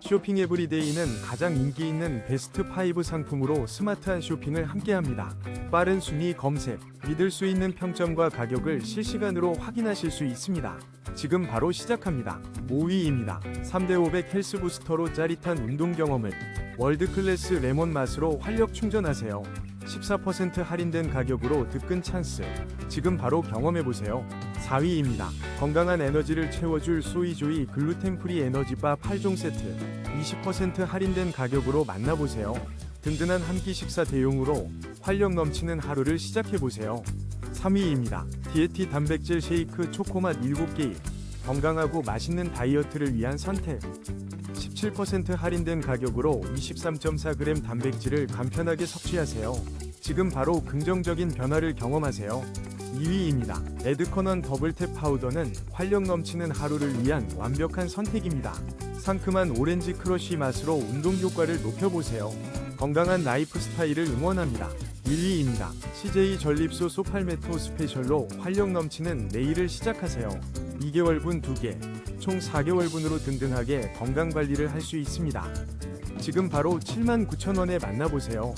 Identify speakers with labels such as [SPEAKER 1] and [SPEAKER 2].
[SPEAKER 1] 쇼핑 에브리데이는 가장 인기 있는 베스트 5 상품으로 스마트한 쇼핑을 함께합니다. 빠른 순위 검색, 믿을 수 있는 평점과 가격을 실시간으로 확인하실 수 있습니다. 지금 바로 시작합니다. 5위입니다. 3대 500 헬스 부스터로 짜릿한 운동 경험을 월드 클래스 레몬 맛으로 활력 충전하세요. 14% 할인된 가격으로 득근 찬스. 지금 바로 경험해 보세요. 4위입니다. 건강한 에너지를 채워줄 소이조이 글루텐 프리 에너지바 8종 세트. 20% 할인된 가격으로 만나보세요. 든든한 한 끼 식사 대용으로 활력 넘치는 하루를 시작해 보세요. 3위입니다. 디에티 단백질 쉐이크 초코맛 7개. 건강하고 맛있는 다이어트를 위한 선택. 17% 할인된 가격으로 23.4g 단백질을 간편하게 섭취하세요. 지금 바로 긍정적인 변화를 경험하세요. 2위입니다. 에드커넌 더블탭 파우더는 활력 넘치는 하루를 위한 완벽한 선택입니다. 상큼한 오렌지 크러쉬 맛으로 운동 효과를 높여보세요. 건강한 라이프 스타일을 응원합니다. 1위입니다. CJ 전립소 소팔메토 스페셜로 활력 넘치는 내일을 시작하세요. 2개월분 2개, 총 4개월분으로 든든하게 건강 관리를 할 수 있습니다. 지금 바로 79,000원에 만나보세요.